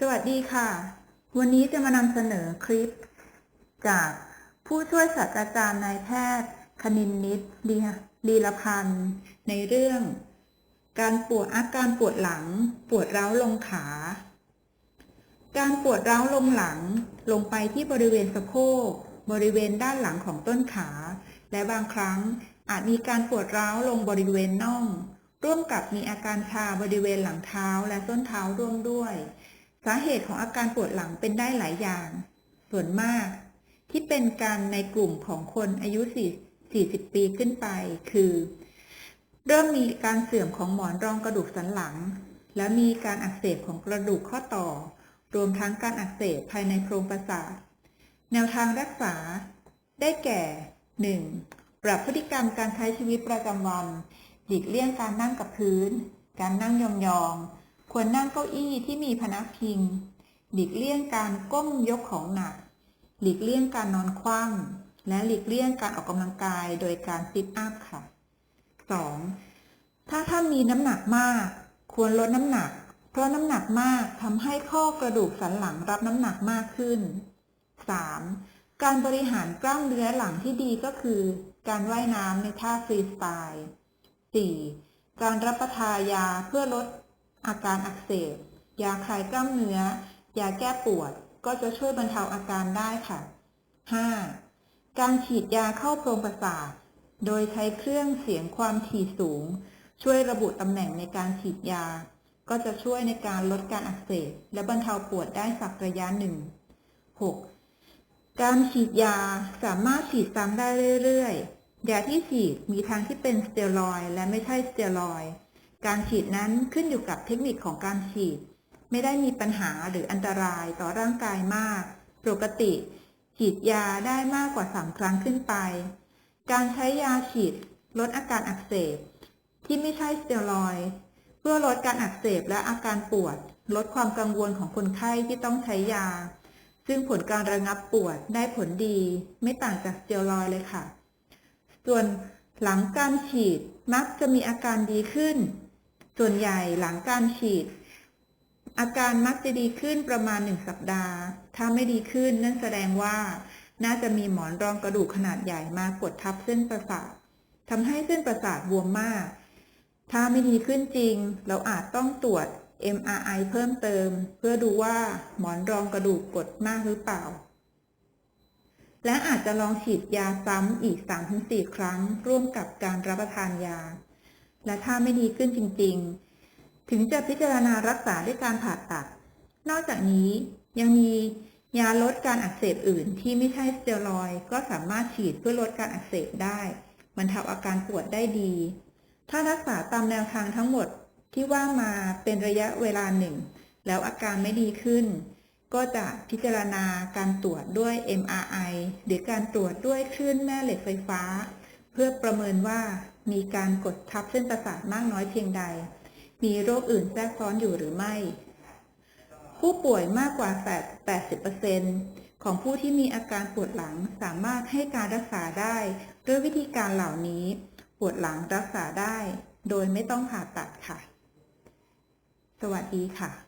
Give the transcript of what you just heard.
สวัสดีค่ะ วันนี้จะมานำเสนอคลิป จากผู้ช่วยศาสตราจารย์นายแพทย์ คณินนิตลีลีลพันธ์ในเรื่อง การปวดอาการปวดหลัง ปวดร้าวลงขา การปวดร้าวลงหลัง ลงไปที่บริเวณสะโพกบริเวณด้านหลังของต้นขา และบางครั้งอาจมีการปวดร้าวลงบริเวณน่อง ร่วมกับมีอาการชาบริเวณหลังเท้าและส้นเท้าร่วมด้วย สาเหตุของอาการปวดหลังเป็นได้หลายอย่าง ส่วนมาก ที่เป็นการในกลุ่มของคนอายุ 40 ปีขึ้นไป คือ เริ่มมีการเสื่อมของหมอนรองกระดูกสันหลัง และมีการอักเสบของกระดูกข้อต่อ รวมทั้งการอักเสบภายในโครงประสาท แนวทางรักษา ได้แก่ 1. ปรับพฤติกรรมการใช้ชีวิตประจำวัน หลีกเลี่ยงการนั่งกับพื้น การนั่งยองๆ ควรนั่งเก้าอี้ที่มีพนักพิง หลีกเลี่ยงการก้มยกของหนัก หลีกเลี่ยงการนอนคว่ำและหลีกเลี่ยงการออกกำลังกายโดยการซิทอัพค่ะ 2. ถ้าท่านมีน้ำหนักมาก ควรลดน้ำหนัก เพราะน้ำหนักมากทำให้ข้อกระดูกสันหลังรับน้ำหนักมากขึ้น 3. การบริหารกล้ามเนื้อหลังที่ดีก็คือ การว่ายน้ำในท่าฟรีสไตล์ 4. การรับประทานยาเพื่อลด อาการอักเสบ ยาคลายกล้ามเนื้อ ยาแก้ปวด ก็จะช่วยบรรเทาอาการได้ค่ะ 5. การฉีดยาเข้าโพรงประสาท โดยใช้เครื่องเสียงความถี่สูง ช่วยระบุตำแหน่งในการฉีดยา ก็จะช่วยในการลดการอักเสบ และบรรเทาปวดได้สักระยะหนึ่ง 6. การฉีดยาสามารถฉีดซ้ำได้เรื่อยๆ ยาที่ฉีดมีทั้งที่เป็นสเตียรอยและไม่ใช่สเตียรอย การฉีดนั้นขึ้นอยู่กับเทคนิคของการฉีด ไม่ได้มีปัญหาหรืออันตรายต่อร่างกายมาก ปกติ ฉีดยาได้มากกว่า 3 ครั้งขึ้นไป การใช้ยาฉีดลดอาการอักเสบ ที่ไม่ใช่สเตียรอยเพื่อลดการอักเสบและอาการปวด ลดความกังวลของคนไข้ที่ต้องใช้ยา ซึ่งผลการระงับปวดได้ผลดี ไม่ต่างจากสเตียรอยเลยค่ะ ส่วนหลังการฉีดมักจะมีอาการดีขึ้น ส่วนใหญ่หลังการฉีด อาการมักจะดีขึ้นประมาณหนึ่งสัปดาห์ ถ้าไม่ดีขึ้นนั่นแสดงว่าน่าจะมีหมอนรองกระดูกขนาดใหญ่มากดทับเส้นประสาททำให้เส้นประสาทบวมมาก ถ้าไม่ดีขึ้นจริง เราอาจต้องตรวจ MRI เพิ่มเติม เพื่อดูว่าหมอนรองกระดูกกดมากหรือเปล่า และอาจจะลองฉีดยาซ้ำอีก 3-4 ครั้ง ร่วมกับการรับประทานยา และถ้าไม่ดีขึ้นจริง ๆ ถึงจะพิจารณารักษาด้วยการผ่าตัด นอกจากนี้ยังมียาลดการอักเสบอื่นที่ไม่ใช่สเตียรอยก็สามารถฉีดเพื่อลดการอักเสบได้บรรเทาอาการปวดได้ดี ถ้ารักษาตามแนวทางทั้งหมดที่ว่ามาเป็นระยะเวลาหนึ่ง แล้วอาการไม่ดีขึ้น ก็จะพิจารณาการตรวจด้วย MRI หรือการตรวจด้วยคลื่นแม่เหล็กไฟฟ้า เพื่อประเมินว่ามีการกดทับเส้นประสาทมากน้อยเพียงใด มีโรคอื่นแทรกซ้อนอยู่หรือไม่ ผู้ป่วยมากกว่า 80%ของผู้ที่มีอาการปวดหลังสามารถให้การรักษาได้ด้วยวิธีการเหล่านี้ ปวดหลังรักษาได้ โดยไม่ต้องผ่าตัดค่ะ สวัสดีค่ะ